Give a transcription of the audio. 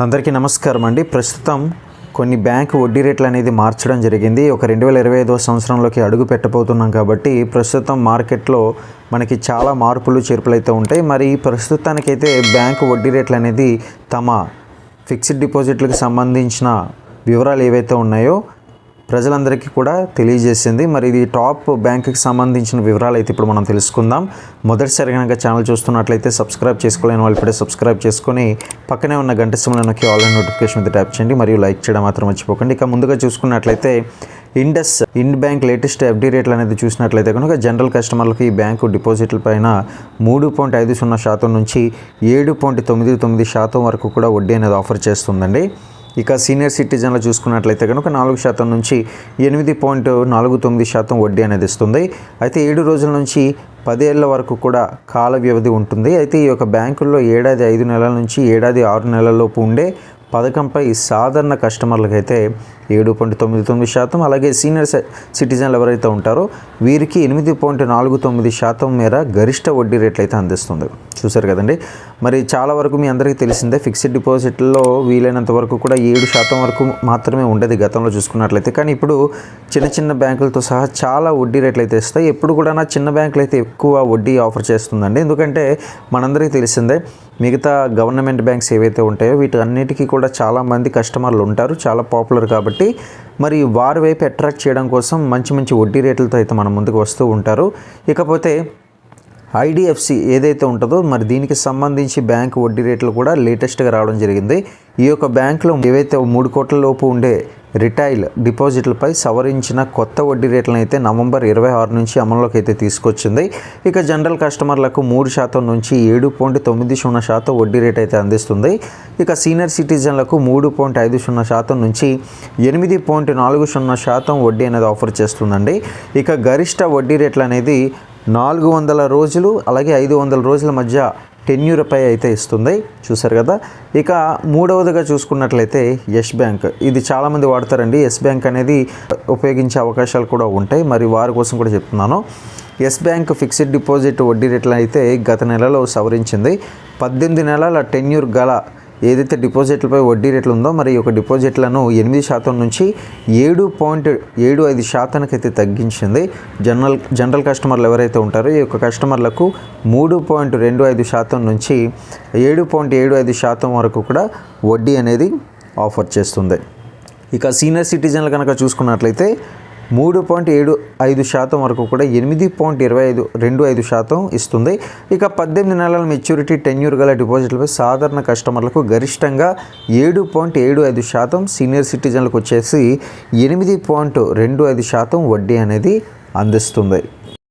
అందరికీ నమస్కారం అండి. ప్రస్తుతం కొన్ని బ్యాంకు వడ్డీ రేట్లు అనేది మార్చడం జరిగింది. ఒక రెండు వేల ఇరవై ఐదో సంవత్సరంలోకి అడుగు పెట్టబోతున్నాం కాబట్టి ప్రస్తుతం మార్కెట్లో మనకి చాలా మార్పులు చేర్పులు అయితే ఉంటాయి. మరి ప్రస్తుతానికైతే బ్యాంకు వడ్డీ రేట్లు అనేది తమ ఫిక్స్డ్ డిపాజిట్లకు సంబంధించిన వివరాలు ఏవైతే ఉన్నాయో ప్రజలందరికీ కూడా తెలియజేసింది. మరి ఇది టాప్ బ్యాంకుకి సంబంధించిన వివరాలు అయితే ఇప్పుడు మనం తెలుసుకుందాం. మొదటిసారి కనుక ఛానల్ చూస్తున్నట్లయితే సబ్స్క్రైబ్ చేసుకోలేని వాళ్ళు ఇప్పుడే సబ్స్క్రైబ్ చేసుకొని పక్కనే ఉన్న గంట సింబల్ నొక్కి ఆన్లైన్ నోటిఫికేషన్ మీద ట్యాప్ చేయండి. మరియు లైక్ చేయడం మాత్రం మర్చిపోకండి. ఇక ముందుగా చూసుకున్నట్లయితే ఇండస్ ఇండ్ బ్యాంక్ లేటెస్ట్ ఎఫ్డీ రేట్లు అనేది చూసినట్లయితే కనుక జనరల్ కస్టమర్లకి ఈ బ్యాంకు డిపాజిట్ల పైన మూడు పాయింట్ ఐదు సున్నా శాతం నుంచి ఏడు పాయింట్ తొమ్మిది తొమ్మిది శాతం వరకు కూడా వడ్డీ అనేది ఆఫర్ చేస్తుందండి. ఇక సీనియర్ సిటిజన్లు చూసుకున్నట్లయితే కనుక నాలుగు శాతం నుంచి ఎనిమిది పాయింట్ నాలుగు తొమ్మిది శాతం వడ్డీ అనేది ఇస్తుంది. అయితే ఏడు రోజుల నుంచి పదేళ్ళ వరకు కూడా కాల వ్యవధి ఉంటుంది. అయితే ఈ యొక్క బ్యాంకుల్లో ఏడాది ఐదు నెలల నుంచి ఏడాది ఆరు నెలలలోపు ఉండే పథకంపై సాధారణ కస్టమర్లకైతే ఏడు పాయింట్ తొమ్మిది తొమ్మిది శాతం అలాగే సీనియర్ సిటిజన్లు ఎవరైతే ఉంటారో వీరికి ఎనిమిది పాయింట్ నాలుగు తొమ్మిది శాతం మేర గరిష్ట వడ్డీ రేట్లు అయితే అందిస్తుంది. చూసారు కదండి? మరి చాలా వరకు మీ అందరికీ తెలిసిందే ఫిక్స్డ్ డిపాజిట్లో వీలైనంత వరకు కూడా ఏడు శాతం వరకు మాత్రమే ఉండేది గతంలో చూసుకున్నట్లయితే. కానీ ఇప్పుడు చిన్న చిన్న బ్యాంకులతో సహా చాలా వడ్డీ రేట్లు అయితే ఇస్తాయి. ఎప్పుడు కూడా నా చిన్న బ్యాంకులు అయితే ఎక్కువ వడ్డీ ఆఫర్ చేస్తుందండి. ఎందుకంటే మనందరికీ తెలిసిందే మిగతా గవర్నమెంట్ బ్యాంక్స్ ఏవైతే ఉంటాయో వీటన్నిటికీ కూడా చాలామంది కస్టమర్లు ఉంటారు చాలా పాపులర్ కాబట్టి. మరి వారి వైపు అట్రాక్ట్ చేయడం కోసం మంచి మంచి వడ్డీ రేట్లతో అయితే మన ముందుకు వస్తూ ఉంటారు. ఇకపోతే ఐడిఎఫ్సి ఏదైతే ఉంటుందో మరి దీనికి సంబంధించి బ్యాంక్ వడ్డీ రేట్లు కూడా లేటెస్ట్గా రావడం జరిగింది. ఈ యొక్క బ్యాంకులో ఏవైతే మూడు కోట్ల లోపు ఉండే రిటైల్ డిపాజిట్లపై సవరించిన కొత్త వడ్డీ రేట్లను అయితే నవంబర్ ఇరవై ఆరు నుంచి అమల్లోకి అయితే తీసుకొచ్చింది. ఇక జనరల్ కస్టమర్లకు మూడు శాతం నుంచి ఏడు పాయింట్ తొమ్మిది సున్నా శాతం వడ్డీ రేట్ అయితే అందిస్తుంది. ఇక సీనియర్ సిటిజన్లకు మూడు పాయింట్ ఐదు సున్నా శాతం నుంచి ఎనిమిది పాయింట్ నాలుగు సున్నా శాతం వడ్డీ అనేది ఆఫర్ చేస్తుందండి. ఇక గరిష్ట వడ్డీ రేట్లు అనేది నాలుగు వందల రోజులు అలాగే ఐదు వందల రోజుల మధ్య టెన్యూర్పై అయితే ఇస్తుంది. చూసారు కదా? ఇక మూడవదిగా చూసుకున్నట్లయితే యెస్ బ్యాంక్. ఇది చాలామంది వాడతారండి. ఎస్ బ్యాంక్ అనేది ఉపయోగించే అవకాశాలు కూడా ఉంటాయి. మరి వారి కోసం కూడా చెప్తున్నాను. ఎస్ బ్యాంక్ ఫిక్స్డ్ డిపాజిట్ వడ్డీ రేట్లు అయితే గత నెలలో సవరించింది. పద్దెనిమిది నెలల టెన్యూర్ గల ఏదైతే డిపాజిట్లపై వడ్డీ రేట్లు ఉందో మరి ఈ యొక్క డిపాజిట్లను ఎనిమిది శాతం నుంచి ఏడు పాయింట్ ఏడు ఐదు శాతానికి అయితే తగ్గించింది. జనరల్ జనరల్ కస్టమర్లు ఎవరైతే ఉంటారో ఈ యొక్క కస్టమర్లకు మూడు పాయింట్ రెండు ఐదు శాతం నుంచి ఏడు పాయింట్ ఏడు ఐదు శాతం వరకు కూడా వడ్డీ అనేది ఆఫర్ చేస్తుంది. ఇక సీనియర్ సిటిజన్లు కనుక చూసుకున్నట్లయితే మూడు పాయింట్ ఏడు ఐదు శాతం వరకు కూడా ఎనిమిది పాయింట్ ఇరవై ఐదు రెండు ఐదు శాతం ఇస్తుంది. ఇక పద్దెనిమిది నెలల మెచ్యూరిటీ టెన్యూర్ గల డిపాజిట్లపై సాధారణ కస్టమర్లకు గరిష్టంగా ఏడు పాయింట్ ఏడు ఐదు శాతం సీనియర్ సిటిజన్లకు వచ్చేసి ఎనిమిది పాయింట్ రెండు ఐదు శాతం వడ్డీ అనేది అందిస్తుంది.